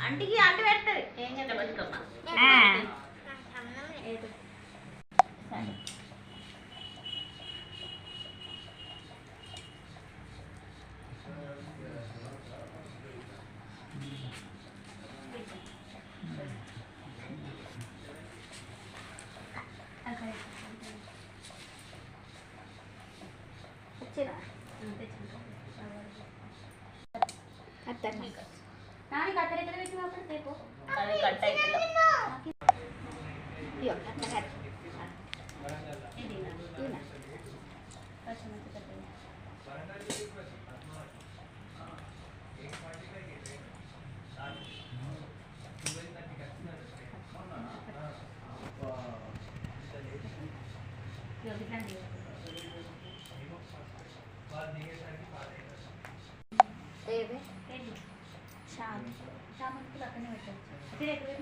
అంటికి అంటి పెడతారు ఏం కదా బతుకమ్మ? సరే. ಕಟ್ಟಾಯ್ತು Direkt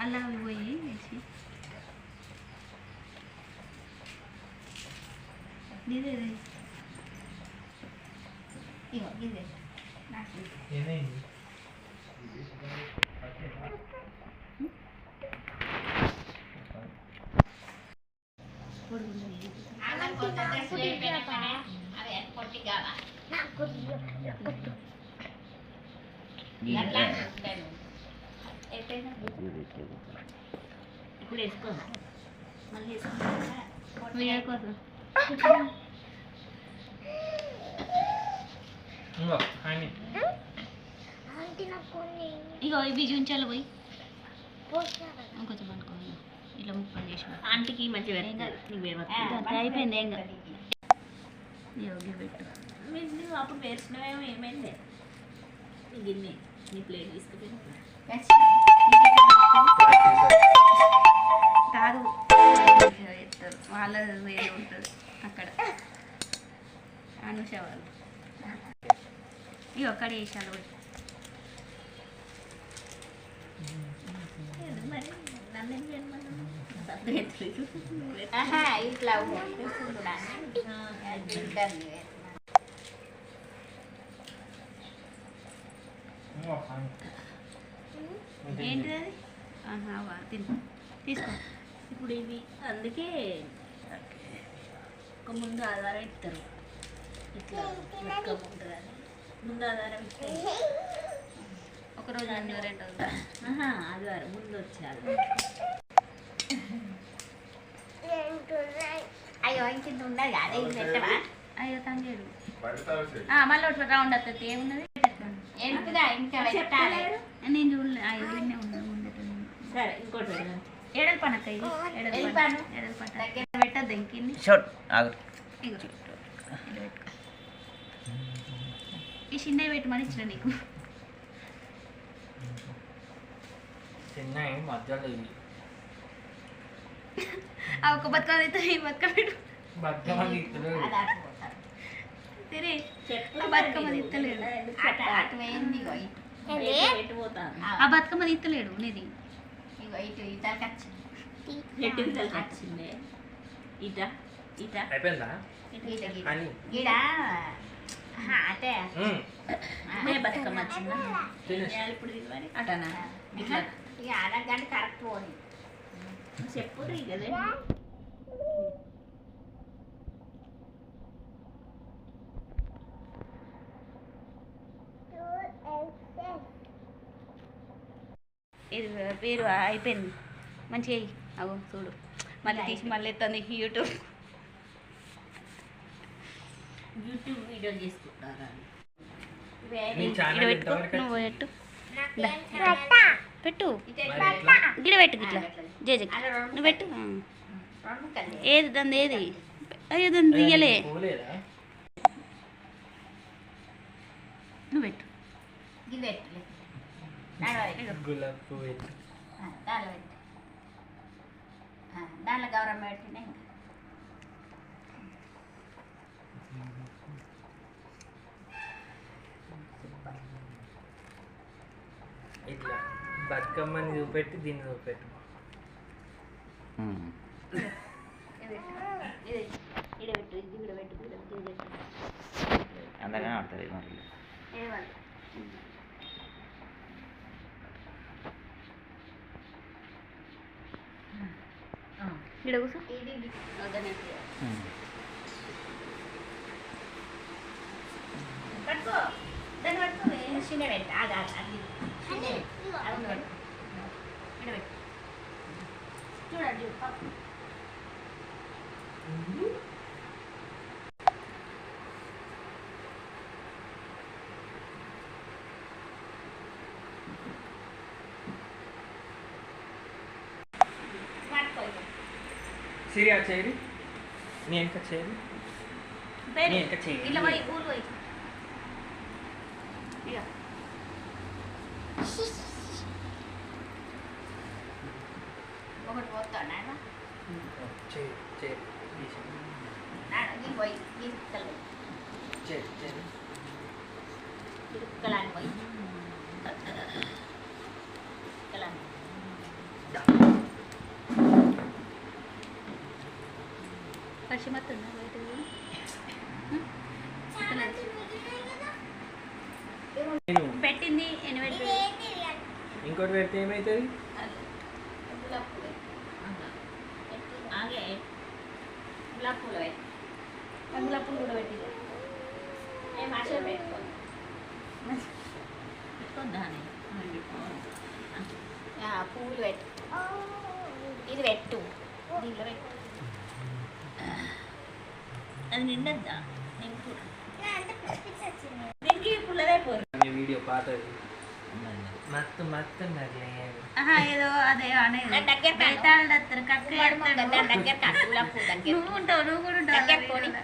అలా పోయి వేసి ఇదే ఇదే. ఇగో ఇదే నాకు ఏమైంది ఇప్పుడు వేసుకో మళ్ళీ వేసుకో ఇగో ఇవి చూంచాలి పోయి. ఇంకొంచెం అనుకో ఇట్లా ముప్పని చేసి ఆంటీకి అంతే అయిపోయింది ఏం ఇవి పెట్టు. అప్పుడు వేసినవేమో ఏమైంది? గిన్నె నీ ప్లేట్ తీసుకుపోయి. కాదు. వాళ్ళ వేరే ఉంటుంది అక్కడ. అనుష వాళ్ళు. ఇవి ఒక్కడ మరి? నన్ను ఇట్లా ఇంకో అని ఏంటిది అది ఆహా, వా, తిను తీసుకో ఇప్పుడు ఇవి అందుకే ఒక ముందు ఆధారం ఇస్తారు ఇట్లా లెక్క ఉంటుంది అని ముందు ఆధారం ఇస్తారు ఒక రోజు అన్ని రెండు రోజులు ఆహా, ఆధారం ముందు వచ్చే అదే పెట్టవా? అయ్యో తంగేడు మళ్ళీ ఒకటి రౌండ్ వస్తుంది ఏమున్నది ఏంటిదా ఇంకా పెట్టాలి. నేను చూడలే. అయ్యో ఇన్నే ఉన్నది ఉండేటది సరే ఇంకోటి పెడదాం. ఏడల పనక్క ఇది? ఏడల ఏడల పన. పన. ఏడల పట్ట దగ్గర పెట్టద్దు ఇంకిన్ని షోట్ ఆగు. ఇగో. ఇలా పెట్టుకో. ఈ చిన్నవి పెట్టమని ఇచ్చిన నీకు. చిన్నవి మధ్యలో ఒక్క బతుక అయితే ఈ బతుక పెట్టు. బతుకమ్మ పోతాను. ఆ బతుకమ్మ తిత్తలేడు నీది అయిపోయిందా? అటే. ఉమ్. మే బతుకమ్మ వచ్చిందా? ఇప్పుడు అటనా? ఇట్లా. అడగండి కరెక్ట్ పోని. చెప్పు కదే ఇది పేరు అయిపోయింది. మంచిగా అయ్యి అగో చూడు. మళ్ళీ తీసి మళ్ళీ ఎత్తుంది యూట్యూబ్. యూట్యూబ్ వీడియో చేసుకుంటారా? నువ్వు పెట్టు. పెట్టు? గిడ పెట్టు గిట్లా. జేజ నువ్వు పెట్టు. ఏది దాని ఏది? అయ్యో దాన్ని తీయలే. పోలేదా? నువ్వు పెట్టు. పెట్టలే పెట్టు గులాబీ పువ్వు ఎత్తు. ఆ, దాంట్లో పెట్టు ఆ, దాంట్లో గౌరవం ఇంకా ఇట్లా బతుకమ్మని చూపెట్టి దీన్ని చూపెట్టు ఇది ఇది ఇది పెట్టు ఇది కూడా పెట్టు ఇది పెట్టు, ఇది పెట్టు అందరికీ ఆడుతుంది మరి ఏమన్నా గిడ కూర్చో. పట్టుకో. దాన్ని పట్టుకో. చిన్న పెట్టు. ఆగా అది చిన్న పెట్టు. అది పెట్టు ఇక్కడ పెట్టు. చూడండి చూడు పాప. పట్టుకో ఇక. సిరియా చేయరి నీ వెనక చేయరి నీ వెనక చేయరి ఇట్లా పోయి ఊరు పోయి ఇక ఒకటి పోతాడు నాయన చేయి చేయి తీసి. నాయన దీన్ని పోయి తీసుకెళ్ళి చేయి చేయి తిరుక్కలాని పోయి వర్షం వస్తుందా బయట పెట్టింది ఇంకోటి పెడితే ఏమవుతుంది గులాబ్ పూలు. ఆగే. గులాబ్ పూలు పెట్టి గులాబ్ పూలు కూడా పెట్టి మేము అసలు పెట్టుకో. పెట్టుకుందా పువ్వులు పెట్టు. ఇది పెట్టు. దీంట్లో పెట్టు. అది నిండద్దా నింపు దీనికి పుల్లదే పోరు నీ వీడియో పాతది మత్తు మత్తు ఉన్నది ఆహా ఏదో అదే అనేది నా దగ్గర కాదు. బయటాలు దత్తరు కక్క ఎడతాడు. దాని దగ్గర కాదు గులాబ్ పువ్వు దగ్గర నువ్వు ఉంటావు నువ్వు కూడా ఉంటావు దగ్గర అలా పోనీ. కూడా.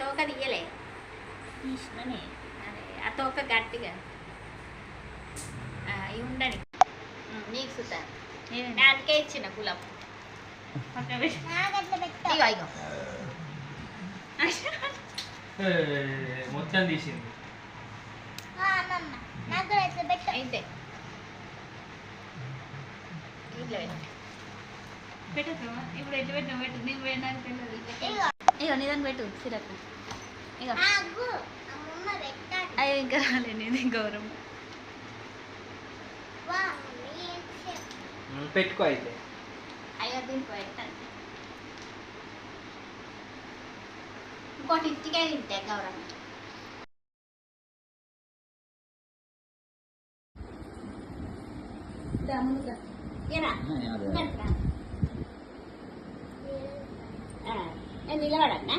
తోక తీయలే తీసిననే అదే ఆ తోక గట్టిగా ఆ, ఇవి ఉండని ఉమ్, నీకు సుతా ఏమైంది? దానికే ఇచ్చిన గులాబ్ పక్కన పెట్టు. ఇగో ఇగో మొత్తం తీసింది అయితే ఇట్లా పెట్టు. పెట్టేద్దామా? ఇప్పుడు ఎట్లా పెట్టినా పెట్టు నీకు పోయినాక తెలియదు ఇగో నీదాన్ని పెట్టు సిరకు ఇగో అయ్యో ఇంకా రాలే నీది గౌరవం ఉమ్, పెట్టుకో అయితే అయ్యో దీనికి పెట్టాను ఇంకోటి ఇంటికే తింటే గౌరవం ఏరా ఇంకెంత? ఆ, నేను నిలబడన్నా